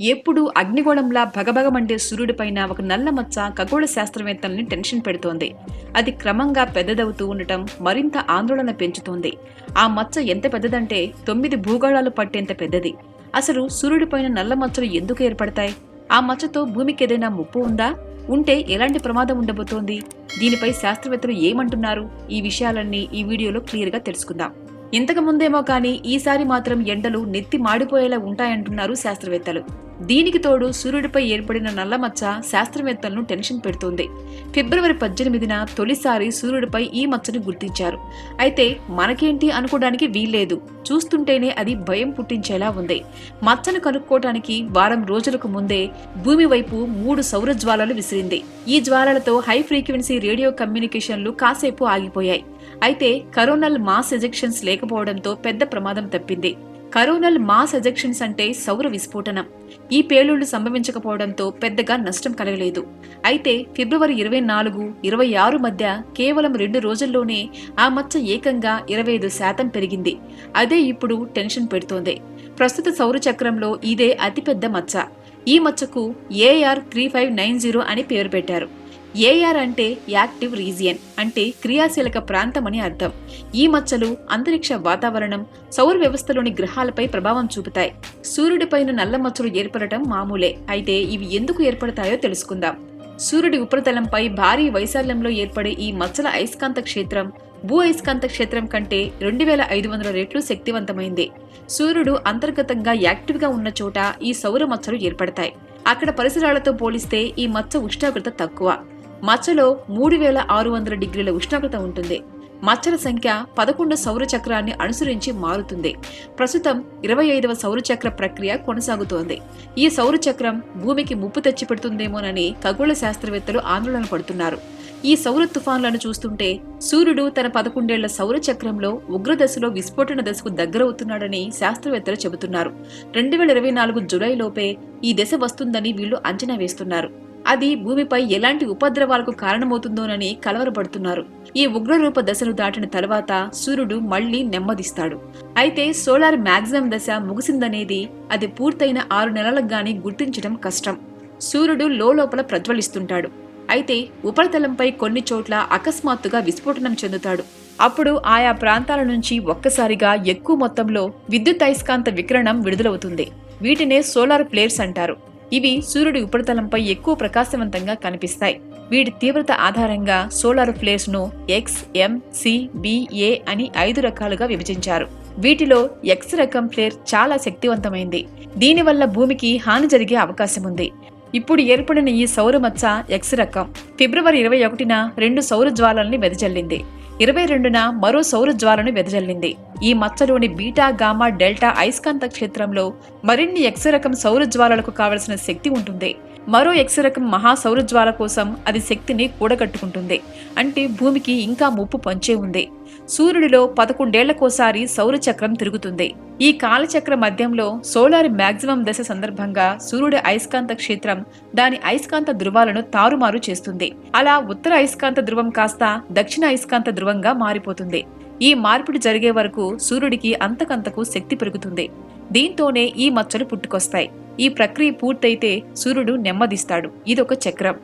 ఎప్పుడు అగ్నిగోళంలా భగభగమండే సూర్యుడిపైన ఒక నల్ల మచ్చ ఖగోళ శాస్త్రవేత్తల్ని టెన్షన్ పెడుతోంది. అది క్రమంగా పెద్దదవుతూ ఉండటం మరింత ఆందోళన పెంచుతోంది. ఆ మచ్చ ఎంత పెద్దదంటే తొమ్మిది భూగోళాలు పట్టేంత పెద్దది. అసలు సూర్యుడిపైన నల్ల మచ్చలు ఎందుకు ఏర్పడతాయి? ఆ మచ్చతో భూమికి ఏదైనా ముప్పు ఉందా? ఉంటే ఎలాంటి ప్రమాదం ఉండబోతోంది? దీనిపై శాస్త్రవేత్తలు ఏమంటున్నారు? ఈ విషయాలన్నీ ఈ వీడియోలో క్లియర్గా తెలుసుకుందాం. ఇంతకు ముందేమో కానీ ఈసారి మాత్రం ఎండలు నెత్తి మాడిపోయేలా ఉంటాయంటున్నారు శాస్త్రవేత్తలు. దీనికి తోడు సూర్యుడిపై ఏర్పడిన నల్లమచ్చ శాస్త్రవేత్తలను టెన్షన్ పెడుతోంది. ఫిబ్రవరి పద్దెనిమిదిన తొలిసారి సూర్యుడిపై ఈ మచ్చను గుర్తించారు. అయితే మనకేంటి అనుకోవడానికి వీల్లేదు. చూస్తుంటేనే అది భయం పుట్టించేలా ఉంది. మచ్చను కనుక్కోవటానికి వారం రోజులకు ముందే భూమి వైపు మూడు సౌర జ్వాలలు విసిరింది. ఈ జ్వాలలతో హై ఫ్రీక్వెన్సీ రేడియో కమ్యూనికేషన్లు కాసేపు ఆగిపోయాయి. అయితే కరోనల్ మాస్ ఎజెక్షన్స్ లేకపోవడంతో పెద్ద ప్రమాదం తప్పింది. కరోనల్ మాస్ ఎజెక్షన్స్ అంటే సౌర విస్ఫోటనం. ఈ పేలుళ్ళు సంభవించకపోవడంతో పెద్దగా నష్టం కలగలేదు. అయితే ఫిబ్రవరి ఇరవై నాలుగు ఇరవై ఆరు మధ్య కేవలం రెండు రోజుల్లోనే ఆ మచ్చ ఏకంగా ఇరవై ఐదు శాతం పెరిగింది. అదే ఇప్పుడు టెన్షన్ పెడుతోంది. ప్రస్తుత సౌర చక్రంలో ఇదే అతిపెద్ద మచ్చ. ఈ మచ్చకు AR three five nine zero అని పేరు పెట్టారు. ఏఆర్ అంటే యాక్టివ్ రీజియన్ అంటే క్రియాశీలక ప్రాంతం అని అర్థం. ఈ మచ్చలు అంతరిక్ష వాతావరణం సౌర వ్యవస్థలోని గ్రహాలపై ప్రభావం చూపుతాయి. సూర్యుడిపైన నల్ల మచ్చలు ఏర్పడటం మామూలే. అయితే ఇవి ఎందుకు ఏర్పడతాయో తెలుసుకుందాం. సూర్యుడి ఉపరితలంపై భారీ వైశాల్యంలో ఏర్పడే ఈ మచ్చల అయస్కాంత క్షేత్రం భూ అయస్కాంత క్షేత్రం కంటే రెండు వేల ఐదు వందల రెట్లు శక్తివంతమైంది. సూర్యుడు అంతర్గతంగా యాక్టివ్గా ఉన్న చోట ఈ సౌర మచ్చలు ఏర్పడతాయి. అక్కడ పరిసరాలతో పోలిస్తే ఈ మచ్చ ఉష్ణోగ్రత తక్కువ. మచ్చలో మూడు వేల ఆరు వందల డిగ్రీల ఉష్ణోగ్రత ఉంటుంది. మచ్చల సంఖ్య పదకొండు సౌర చక్రాన్ని అనుసరించి మారుతుంది. ప్రస్తుతం ఇరవై ఐదవ సౌర చక్ర ప్రక్రియ కొనసాగుతోంది. ఈ సౌర చక్రం భూమికి ముప్పు తెచ్చిపెడుతుందేమోనని ఖగోళ శాస్త్రవేత్తలు ఆందోళన పడుతున్నారు. ఈ సౌర తుఫాన్లను చూస్తుంటే సూర్యుడు తన పదకొండేళ్ళ సౌర చక్రంలో ఉగ్రదశలో విస్ఫోటన దశకు దగ్గరవుతున్నాడని శాస్త్రవేత్తలు చెబుతున్నారు. రెండు వేల ఇరవై నాలుగు జులైలోపే ఈ దశ వస్తుందని వీళ్ళు అంచనా వేస్తున్నారు. అది భూమిపై ఎలాంటి ఉపద్రవాలకు కారణమవుతుందోనని కలవరపడుతున్నారు. ఈ ఉగ్రరూప దశను దాటిన తర్వాత సూర్యుడు మళ్ళీ నెమ్మదిస్తాడు. అయితే సోలార్ మ్యాక్సిమం దశ ముగిసిందనేది అది పూర్తయిన ఆరు నెలలకు గాని గుర్తించడం కష్టం. సూర్యుడు లోపల ప్రజ్వలిస్తుంటాడు. అయితే ఉపరితలంపై కొన్ని చోట్ల అకస్మాత్తుగా విస్ఫోటనం చెందుతాడు. అప్పుడు ఆయా ప్రాంతాల నుంచి ఒక్కసారిగా ఎక్కువ మొత్తంలో విద్యుత్ అయస్కాంత వికిరణం విడుదలవుతుంది. వీటినే సోలార్ ప్లేయర్స్ అంటారు. ఇవి సూర్యుడి ఉపరితలంపై ఎక్కువ ప్రకాశవంతంగా కనిపిస్తాయి. వీటి తీవ్రత ఆధారంగా సోలార్ ఫ్లేర్స్ను ఎక్స్ ఎం సి బి అని ఐదు రకాలుగా విభజించారు. వీటిలో ఎక్స్ రకం ఫ్లేర్ చాలా శక్తివంతమైంది. దీనివల్ల భూమికి హాని జరిగే అవకాశం ఉంది. ఇప్పుడు ఏర్పడిన ఈ సౌరమచ్చ ఎక్స్ రకం. ఫిబ్రవరి ఇరవై ఒకటిన రెండు సౌర జ్వాలల్ని వెదజల్లింది. ఇరవై రెండున మరో సౌర జ్వాలను వెదజల్లింది. ఈ మచ్చలోని బీటా గామా డెల్టా అయస్కాంత క్షేత్రంలో మరిన్ని ఎక్స్ రకం సౌర జ్వాలలకు కావలసిన శక్తి ఉంటుంది. మరో ఎక్స్ రకం మహా సౌర జ్వాల కోసం అది శక్తిని కూడగట్టుకుంటుంది. అంటే భూమికి ఇంకా ముప్పు పంచే ఉంది. సూర్యుడిలో పదకొండేళ్ళకోసారి సౌరచక్రం తిరుగుతుంది. ఈ కాలచక్ర మధ్యంలో సోలార్ మ్యాక్సిమం దశ సందర్భంగా సూర్యుడి అయస్కాంత క్షేత్రం దాని అయస్కాంత ధృవాలను తారుమారు చేస్తుంది. అలా ఉత్తర అయస్కాంత ధృవం కాస్త దక్షిణ అయస్కాంత ధృవంగా మారిపోతుంది. ఈ మార్పిడి జరిగే వరకు సూర్యుడికి అంతకంతకు శక్తి పెరుగుతుంది. దీంతోనే ఈ మచ్చలు పుట్టుకొస్తాయి. ఈ ప్రక్రియ పూర్తయితే సూర్యుడు నెమ్మదిస్తాడు. ఇదొక చక్రం.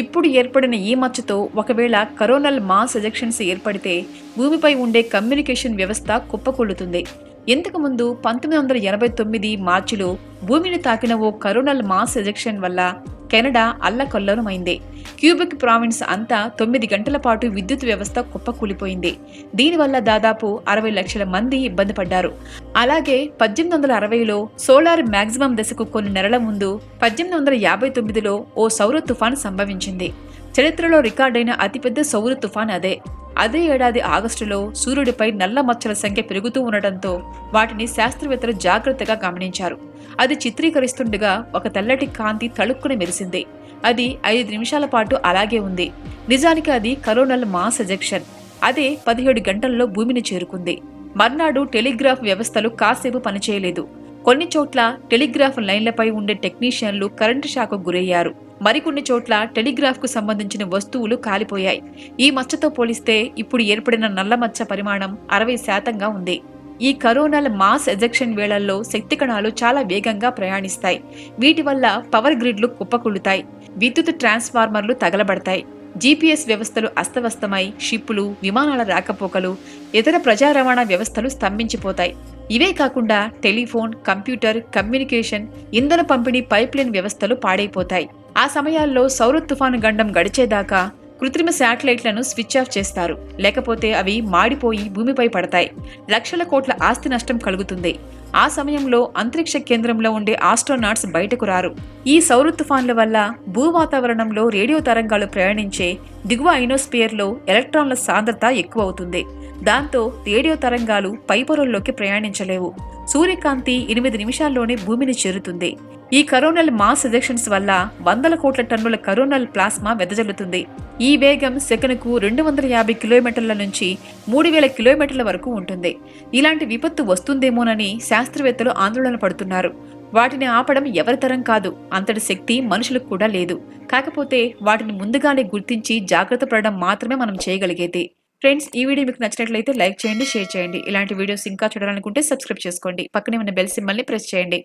ఇప్పుడు ఏర్పడిన ఈ మచ్చతో ఒకవేళ కరోనల్ మాస్ ఎజెక్షన్స్ ఏర్పడితే భూమిపై ఉండే కమ్యూనికేషన్ వ్యవస్థ కుప్పకొల్లుతుంది ఇంతకుముందు పంతొమ్మిది వందల ఎనభై తొమ్మిది మార్చిలో భూమిని తాకిన ఓ కరోనల్ మాస్ ఎజెక్షన్ వల్ల కెనడా అల్లకల్లోలమైంది క్యూబెక్ ప్రావిన్స్ అంతా తొమ్మిది గంటల పాటు విద్యుత్ వ్యవస్థ కుప్పకూలిపోయింది. దీనివల్ల దాదాపు అరవై లక్షల మంది ఇబ్బంది పడ్డారు. అలాగే పద్దెనిమిది వందల అరవైలో సోలార్ మ్యాక్సిమం దశకు కొన్ని నెలల ముందు పద్దెనిమిది వందల యాభై తొమ్మిదిలో ఓ సౌర తుఫాన్ సంభవించింది. చరిత్రలో రికార్డైన అతిపెద్ద సౌర తుఫాన్ అదే. అదే ఏడాది ఆగస్టులో సూర్యుడిపై నల్ల మచ్చల సంఖ్య పెరుగుతూ ఉండటంతో వాటిని శాస్త్రవేత్తలు జాగ్రత్తగా గమనించారు. అది చిత్రీకరిస్తుండగా ఒక తెల్లటి కాంతి తళుక్కుని మెరిసింది. అది ఐదు నిమిషాల పాటు అలాగే ఉంది. నిజానికి అది కరోనల్ మాస్ ఎజెక్షన్. అదే పదిహేడు గంటల్లో భూమిని చేరుకుంది. మర్నాడు టెలిగ్రాఫ్ వ్యవస్థలు కాసేపు పనిచేయలేదు. కొన్ని చోట్ల టెలిగ్రాఫ్ లైన్లపై ఉండే టెక్నీషియన్లు కరెంటు షాకు గురయ్యారు. మరికొన్ని చోట్ల టెలిగ్రాఫ్కు సంబంధించిన వస్తువులు కాలిపోయాయి. ఈ మచ్చతో పోలిస్తే ఇప్పుడు ఏర్పడిన నల్ల మచ్చ పరిమాణం అరవై శాతంగా ఉంది. ఈ కరోనల్ మాస్ ఎజెక్షన్ వేళల్లో శక్తి కణాలు చాలా వేగంగా ప్రయాణిస్తాయి. వీటి వల్ల పవర్ గ్రిడ్లు కుప్పకూలుతాయి. విద్యుత్ ట్రాన్స్ఫార్మర్లు తగలబడతాయి. జీపీఎస్ వ్యవస్థలు అస్తవ్యస్తమై షిప్పులు విమానాల రాకపోకలు ఇతర ప్రజా రవాణా వ్యవస్థలు స్తంభించిపోతాయి. ఇవే కాకుండా టెలిఫోన్ కంప్యూటర్ కమ్యూనికేషన్ ఇంధన పంపిణీ పైప్లైన్ వ్యవస్థలు పాడైపోతాయి. ఆ సమయాల్లో సౌర తుఫాను గండం గడిచేదాకా కృత్రిమ శాటిలైట్లను స్విచ్ ఆఫ్ చేస్తారు. లేకపోతే అవి మాడిపోయి భూమిపై పడతాయి. లక్షల కోట్ల ఆస్తి నష్టం కలుగుతుంది. ఆ సమయంలో అంతరిక్ష కేంద్రంలో ఉండే ఆస్ట్రోనాట్స్ బయటకు రారు. ఈ సౌర తుఫాన్ల వల్ల భూ వాతావరణంలో రేడియో తరంగాలు ప్రయాణించే దిగువ ఐనోస్పియర్లో ఎలక్ట్రాన్ల సాంద్రత ఎక్కువ అవుతుంది దాంతో రేడియో తరంగాలు పైపొరల్లోకి ప్రయాణించలేవు. సూర్యకాంతి ఎనిమిది నిమిషాల్లోనే భూమిని చేరుతుంది. ఈ కరోనల్ మాస్ ఎజెక్షన్స్ వల్ల వందల కోట్ల టన్నుల కరోనల్ ప్లాస్మా వెదజల్లుతుంది. ఈ వేగం సెకనుకు రెండు వందల యాభై కిలోమీటర్ల నుంచి మూడు వేల కిలోమీటర్ల వరకు ఉంటుంది. ఇలాంటి విపత్తు వస్తుందేమోనని శాస్త్రవేత్తలు ఆందోళన పడుతున్నారు. వాటిని ఆపడం ఎవరితరం కాదు అంతటి శక్తి మనుషులకు కూడా లేదు. కాకపోతే వాటిని ముందుగానే గుర్తించి జాగ్రత్త పడడం మాత్రమే మనం చేయగలిగేది. ఫ్రెండ్స్ ఈ వీడియో మీకు నచ్చినట్లయితే లైక్ చేయండి షేర్ చేయండి. ఇలాంటి వీడియోస్ ఇంకా చూడాలనుకుంటే సబ్స్క్రైబ్ చేసుకోండి. పక్కనే ఉన్న బెల్ సింబల్ని ప్రెస్ చేయండి.